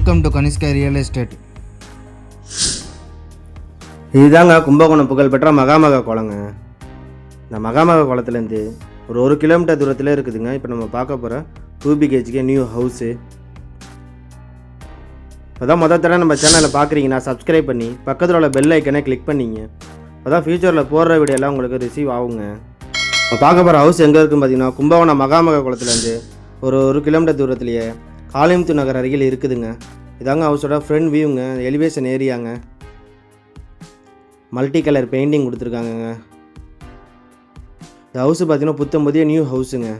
Welcome to Kanishka real estate இதுதாங்க கும்பகோணம் புகழ்பெற்ற மகாமக குளங்க. இந்த மகாமக குளத்துலேருந்து ஒரு ஒரு கிலோமீட்டர் தூரத்தில் இருக்குதுங்க. இப்போ நம்ம பார்க்க போகிற டூ பிஹெச்கே நியூ ஹவுஸு. இப்போதான் மொதல் தடவை நம்ம சேனலை பார்க்குறீங்கன்னா சப்ஸ்கிரைப் பண்ணி பக்கத்தில் உள்ள பெல் ஐக்கனை கிளிக் பண்ணிங்க. அப்போ ஃப்யூச்சரில் போடுற வீடியோலாம் உங்களுக்கு ரிசீவ் ஆகுங்க. இப்போ பார்க்க போகிற ஹவுஸ் எங்கே இருக்குன்னு பார்த்தீங்கன்னா கும்பகோணம் மகாமக குளத்துலேருந்து ஒரு ஒரு கிலோமீட்டர் தூரத்துலேயே காளிமுத்து நகர் அருகில் இருக்குதுங்க. இதாங்க ஹவுஸோட ஃப்ரண்ட் வியூங்க எலிவேஷன் ஏரியாங்க மல்டி கலர் பெயிண்டிங் கொடுத்துருக்காங்கங்க. இந்த ஹவுஸு பார்த்தீங்கன்னா புத்தம் புதிய நியூ ஹவுஸுங்க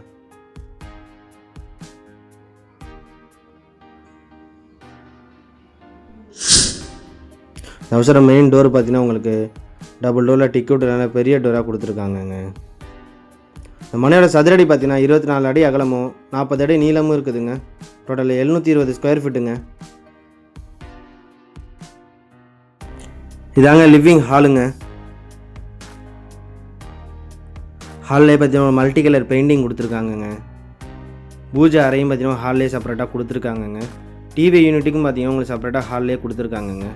இந்த ஹவுஸோட மெயின் டோர் பார்த்தீங்கன்னா உங்களுக்கு டபுள் டோரில் டிக்கெட் நல்ல பெரிய டோராக கொடுத்துருக்காங்கங்க. இந்த மனையோட சதுரடி பார்த்தீங்கன்னா இருபத்தி நாலு அடி அகலமும் நாற்பது அடி நீளமும் இருக்குதுங்க. டோட்டல் எழுநூற்றி இருபது ஸ்கொயர் ஃபீட்டுங்க இதாங்க லிவிங் ஹாலுங்க ஹாலில் பார்த்தீங்கன்னா மல்டி கலர் பெயிண்டிங் கொடுத்துருக்காங்கங்க. பூஜை அறையும் பார்த்தீங்கன்னா ஹால்லே செப்பரேட்டாக கொடுத்துருக்காங்கங்க. டிவி யூனிட்டுக்கும் பார்த்தீங்கன்னா உங்களுக்கு செப்பரேட்டாக ஹால்லே கொடுத்துருக்காங்கங்க.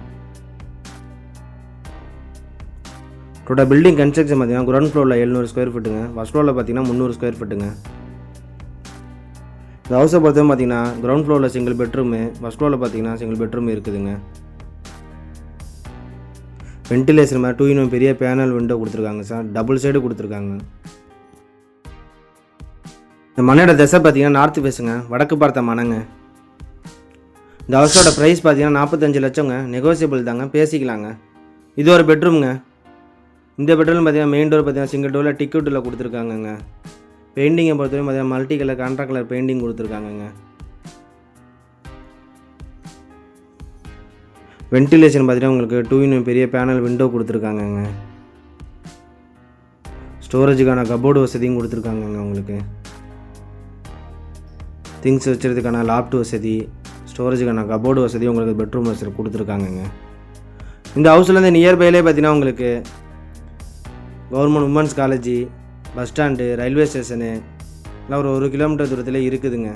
டோட்டல் பில்டிங் கன்ஸ்ட்ரக்ஷன் பார்த்தீங்கன்னா கிரவுண்ட் ஃப்ளோரில் எழுநூறு ஸ்கொயர் ஃபீட்டுங்க ஃபஸ்ட் ஃப்ளோரில் பார்த்தீங்கன்னா முந்நூறு ஸ்கொயர் ஃபீட்டுங்க இந்த ஹவுஸை பார்த்தா பார்த்தீங்கன்னா கிரவுண்ட் ஃப்ளோரில் சிங்கிள் பெட்ரூமு ஃபஸ்ட் ஃப்ளோரில் பார்த்தீங்கன்னா சிங்கிள் பெட்ரூம் இருக்குதுங்க. வென்டிலேஷன் மாதிரி டூ இன்னும் பெரிய பேனல் விண்டோ கொடுத்துருக்காங்க சார் டபுள் சைடு கொடுத்துருக்காங்க. இந்த மனையோட திசை பார்த்தீங்கன்னா நார்த்து பேசுங்க வடக்கு பார்த்த மனங்க. இந்த ஹவுஸோட ப்ரைஸ் பார்த்தீங்கன்னா நாற்பத்தஞ்சு லட்சங்க நெகோசியபிள் தாங்க பேசிக்கலாங்க. இது ஒரு பெட்ரூம்ங்க இந்த பெட்ரூம் பார்த்தீங்கன்னா மெயின் டோர் பார்த்தீங்கன்னா சிங்கிள் டோரில் டிக்கெட்டில் கொடுத்துருக்காங்கங்க. பெயிண்டிங்கை பொறுத்தவரைக்கும் பார்த்தீங்கன்னா multi colour contract colour painting கொடுத்துருக்காங்கங்க. Ventilation பார்த்தீங்கன்னா உங்களுக்கு டூ இன் பெரிய பேனல் விண்டோ கொடுத்துருக்காங்கங்க. ஸ்டோரேஜுக்கான கபோர்டு வசதியும் கொடுத்துருக்காங்கங்க உங்களுக்கு. திங்ஸ் வச்சுறதுக்கான லாப்ட் வசதி ஸ்டோரேஜுக்கான கபோர்டு வசதி உங்களுக்கு பெட்ரூம் வசதி கொடுத்துருக்காங்கங்க. இந்த ஹவுஸ்லேருந்து நியர்பைலே பார்த்தீங்கன்னா உங்களுக்கு government women's college bus stand railway station. எல்லாம் ஒரு ஒரு கிலோமீட்டர் தூரத்தில் இருக்குதுங்க.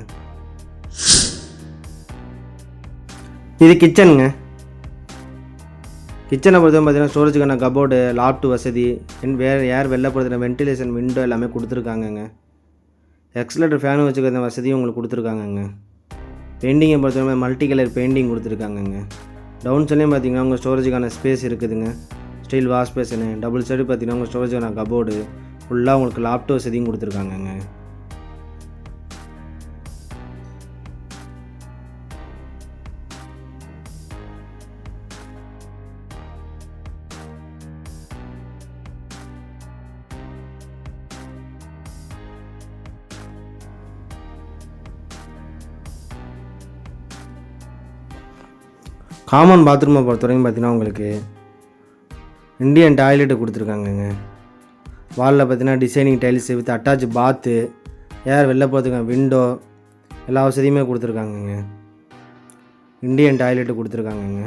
இது கிச்சனுங்க. கிச்சனை பொறுத்தவரை பார்த்தீங்கன்னா ஸ்டோரேஜுக்கான கபோர்டு லாப்டு வசதி வேறு ஏர் வெளில போகிறதுல வென்டிலேஷன் விண்டோ எல்லாமே கொடுத்துருக்காங்கங்க. எக்ஸலேட்டர் ஃபேனு வச்சுக்கிற வசதியும் உங்களுக்கு கொடுத்துருக்காங்கங்க. பெயிண்டிங்கை பொறுத்தவரை மல்டி கலர் பெயிண்டிங் கொடுத்துருக்காங்கங்க. டவுன் சைட்லேயும் பார்த்தீங்கன்னா உங்கள் ஸ்டோரேஜுக்கான ஸ்பேஸ் இருக்குதுங்க. Steel wash basin double side பார்த்தீங்கன்னா உங்கள் ஸ்டோரேஜுக்கான கபோர்டு ஃபுல்லாக உங்களுக்கு லாப்ட் வசதியும் கொடுத்துருக்காங்கங்க. காமன் பாத்ரூமை பொறுத்தவரைக்கும் பார்த்தீங்கன்னா உங்களுக்கு இந்தியன் டாய்லெட்டு கொடுத்துருக்காங்கங்க. வாலில் பார்த்தீங்கன்னா டிசைனிங் டைல்ஸ் வித் அட்டாச் பாத்து ஏர் வெளில போகிறதுக்கான விண்டோ எல்லா வசதியுமே கொடுத்துருக்காங்கங்க. Indian toilet கொடுத்துருக்காங்கங்க.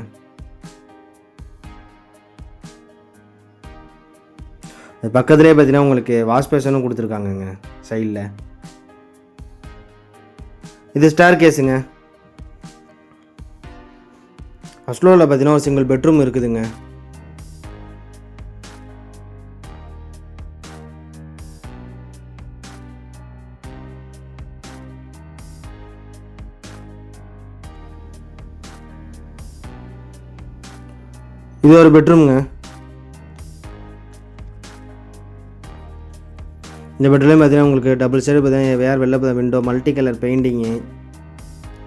அது பக்கத்துலேயே பார்த்தீங்கன்னா உங்களுக்கு வாஷ் பேஷனும் கொடுத்துருக்காங்கங்க சைடில் இது ஸ்டார் கேஸுங்க ஃபஸ்ட் ஃப்ளோரில் பார்த்தீங்கன்னா ஒரு சிங்கிள் பெட்ரூம் இருக்குதுங்க. இது ஒரு பெட்ரூம்ங்க. இந்த பெட்ரூம்லேயும் பார்த்தீங்கன்னா உங்களுக்கு டபுள் சைடு பார்த்தீங்கன்னா வேறு வெளில பார்த்தா விண்டோ மல்டி கலர் பெயிண்டிங்கு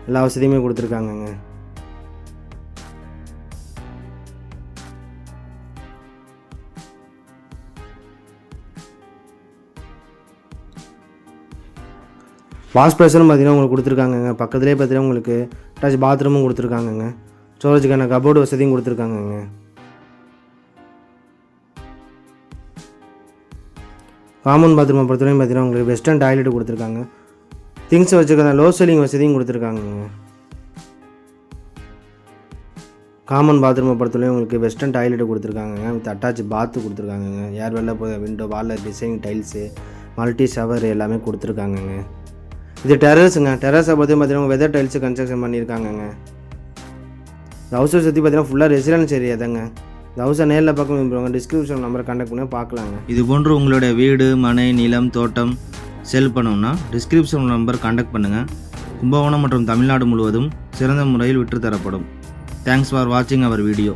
எல்லா வசதியுமே கொடுத்துருக்காங்கங்க. வாஷ் ப்ரெஷரும் பார்த்தீங்கன்னா உங்களுக்கு கொடுத்துருக்காங்கங்க. பக்கத்துலேயே பார்த்தீங்கன்னா உங்களுக்கு அட்டாச் பாத்ரூமும் கொடுத்துருக்காங்கங்க. ஸ்டோரேஜுக்கான கபோர்டு வசதியும் கொடுத்துருக்காங்கங்க. காமன் பாத்ரூமை பொறுத்தவரைக்கும் பார்த்தீங்கன்னா உங்களுக்கு வெஸ்டர்ன் டாய்லெட் கொடுத்துருக்காங்க. திங்ஸ் வச்சுருக்க லோ செல்லிங் வசதியும் கொடுத்துருக்காங்கங்க. காமன் பாத்ரூமை பொறுத்தவரையும் உங்களுக்கு வெஸ்டர்ன் டாய்லெட் கொடுத்துருக்காங்க வித் அட்டாச் பாத்து கொடுத்துருக்காங்கங்க. ஏர் வெளில போய் விண்டோ வாலில் டிசைனிங் டைல்ஸு மல்டி ஷவர் எல்லாமே கொடுத்துருக்காங்கங்க. இது டெரஸுங்க டெரஸை பற்றி பார்த்தீங்கன்னா வெதர் டைல்ஸு கன்ஸ்ட்ரக்ஷன் பண்ணியிருக்காங்கங்க. இந்த ஹவுஸை சுற்றி பார்த்தீங்கன்னா ஃபுல்லாக ரெசிடென்ஸ் ஏரியா தாங்க. ஹவுஸை நேரில் பார்க்க விரும்புகிறவங்க டிஸ்கிரிப்ஷன் நம்பரை கண்டக்ட் பண்ணி பார்க்கலாங்க. இது போன்று உங்களுடைய வீடு மனை நிலம் தோட்டம் செல் பண்ணணும்னா டிஸ்கிரிப்ஷன் நம்பர் கண்டக்ட் பண்ணுங்கள் கும்பகோணம் மற்றும் தமிழ்நாடு முழுவதும் சிறந்த முறையில் விற்றுத்தரப்படும். தேங்க்ஸ் ஃபார் வாட்சிங் அவர் வீடியோ